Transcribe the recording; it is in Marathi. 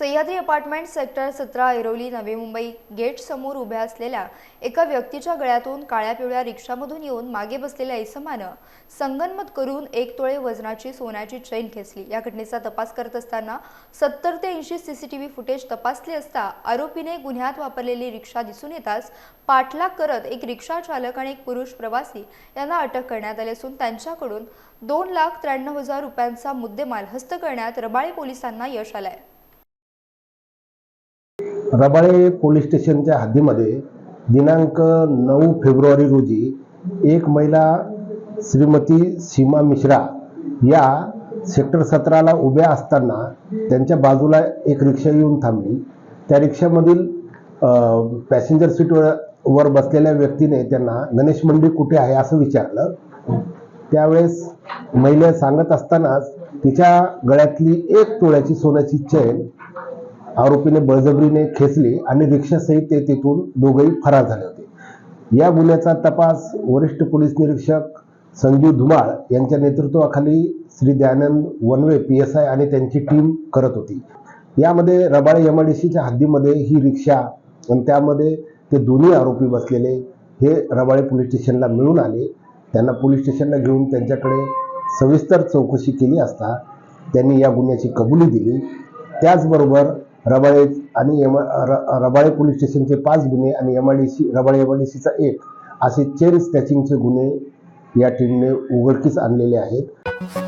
सह्याद्री अपार्टमेंट सेक्टर सतरा ऐरोली नवी मुंबई गेट समोर उभ्या असलेल्या एका व्यक्तीच्या गळ्यातून काळ्या पिवळ्या रिक्षामधून येऊन मागे बसलेल्या इसमानं संगनमत करून एक तोळे वजनाची सोन्याची चैन खेचली. या घटनेचा तपास करत असताना सत्तर ते ऐंशी सीसीटीव्ही फुटेज तपासले असता आरोपीने गुन्ह्यात वापरलेली रिक्षा दिसून येताच पाठलाग करत एक रिक्षा चालक आणि एक पुरुष प्रवासी यांना अटक करण्यात आली असून त्यांच्याकडून दोन लाख त्र्याण्णव हजार रुपयांचा मुद्देमाल हस्त करण्यात रबाळे पोलिसांना यश आलंय. रबाळे पोलीस स्टेशनच्या हद्दीमध्ये दिनांक नऊ फेब्रुवारी रोजी एक महिला श्रीमती सीमा मिश्रा या सेक्टर सतराला उभ्या असताना त्यांच्या बाजूला एक रिक्षा येऊन थांबली. त्या रिक्षामधील पॅसेंजर सीटवर वर बसलेल्या व्यक्तीने त्यांना गणेश मंडी कुठे आहे? असं विचारलं. त्यावेळेस महिला सांगत असतानाच तिच्या गळ्यातली एक तोळ्याची सोन्याची चैन आरोपीने बळजबरीने खेचली आणि रिक्षासहित ते तिथून दोघेही फरार झाले होते. या गुन्ह्याचा तपास वरिष्ठ पोलीस निरीक्षक संजीव धुमाळ यांच्या नेतृत्वाखाली Shri Dayanand Vanve P S I आणि त्यांची टीम करत होती. यामध्ये रबाळे एम आय डी सीच्या हद्दीमध्ये ही रिक्षा आणि त्यामध्ये ते दोन्ही आरोपी बसलेले हे रबाळे पोलीस स्टेशनला मिळून आले. त्यांना पोलीस स्टेशनला घेऊन त्यांच्याकडे सविस्तर चौकशी केली असता त्यांनी या गुन्ह्याची कबुली दिली. त्याचबरोबर रबाळे आणि एम रबाळे पोलीस स्टेशनचे पाच गुन्हे आणि M I D C Rabale M I D सीचा एक असे चेन स्नॅचिंगचे गुन्हे या टीमने उघडकीस आणलेले आहेत